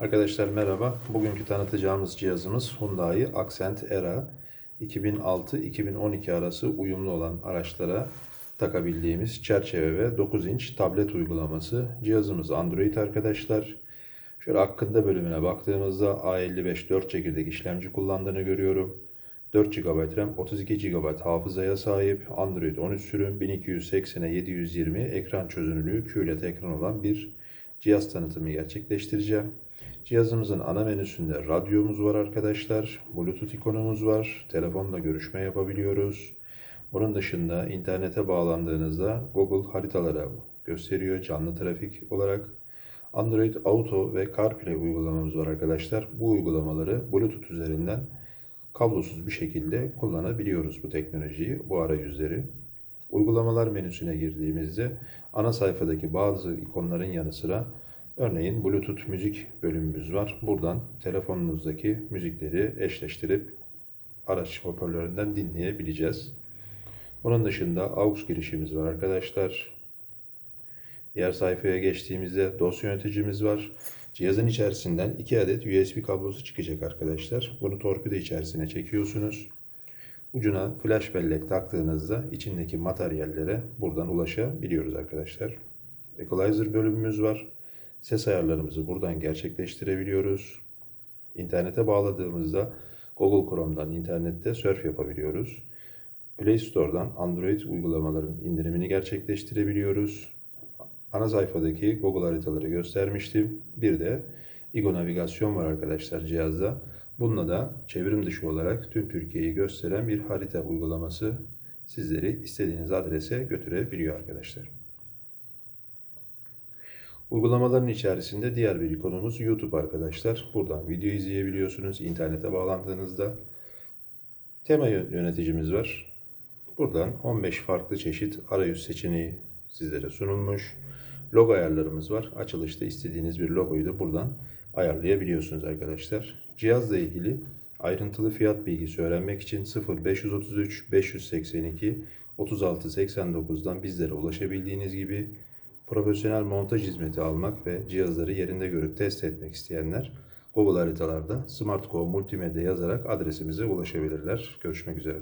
Arkadaşlar merhaba. Bugünkü tanıtacağımız cihazımız Hyundai Accent Era 2006-2012 arası uyumlu olan araçlara takabildiğimiz çerçeve ve 9 inç tablet uygulaması. Cihazımız Android arkadaşlar. Şöyle hakkında bölümüne baktığımızda A55 4 çekirdek işlemci kullandığını görüyorum. 4 GB RAM, 32 GB hafızaya sahip, Android 13 sürüm, 1280'e 720 ekran çözünürlüğü QLED ekran olan bir cihaz tanıtımı gerçekleştireceğim. Cihazımızın ana menüsünde radyomuz var arkadaşlar. Bluetooth ikonumuz var. Telefonla görüşme yapabiliyoruz. Onun dışında internete bağlandığınızda Google haritalara gösteriyor canlı trafik olarak. Android Auto ve CarPlay uygulamamız var arkadaşlar. Bu uygulamaları Bluetooth üzerinden kablosuz bir şekilde kullanabiliyoruz bu teknolojiyi, bu arayüzleri. Uygulamalar menüsüne girdiğimizde ana sayfadaki bazı ikonların yanı sıra örneğin Bluetooth müzik bölümümüz var. Buradan telefonunuzdaki müzikleri eşleştirip araç hoparlöründen dinleyebileceğiz. Bunun dışında AUX girişimiz var arkadaşlar. Diğer sayfaya geçtiğimizde dosya yöneticimiz var. Cihazın içerisinden 2 adet USB kablosu çıkacak arkadaşlar. Bunu torpido içerisine çekiyorsunuz. Ucuna flash bellek taktığınızda içindeki materyallere buradan ulaşabiliyoruz arkadaşlar. Equalizer bölümümüz var. Ses ayarlarımızı buradan gerçekleştirebiliyoruz. İnternete bağladığımızda Google Chrome'dan internette surf yapabiliyoruz. Play Store'dan Android uygulamaların indirimini gerçekleştirebiliyoruz. Ana sayfadaki Google haritaları göstermiştim. Bir de Igo navigasyon var arkadaşlar cihazda. Bununla da çevrim dışı olarak tüm Türkiye'yi gösteren bir harita uygulaması sizleri istediğiniz adrese götürebiliyor arkadaşlar. Uygulamaların içerisinde diğer bir ikonumuz YouTube arkadaşlar. Buradan video izleyebiliyorsunuz internete bağlandığınızda. Tema yöneticimiz var. Buradan 15 farklı çeşit arayüz seçeneği sizlere sunulmuş. Logo ayarlarımız var. Açılışta istediğiniz bir logoyu da buradan ayarlayabiliyorsunuz arkadaşlar. Cihazla ilgili ayrıntılı fiyat bilgisi öğrenmek için 0533 582 3689'dan bizlere ulaşabildiğiniz gibi profesyonel montaj hizmeti almak ve cihazları yerinde görüp test etmek isteyenler Google haritalarda SmartCo Multimedya yazarak adresimize ulaşabilirler. Görüşmek üzere.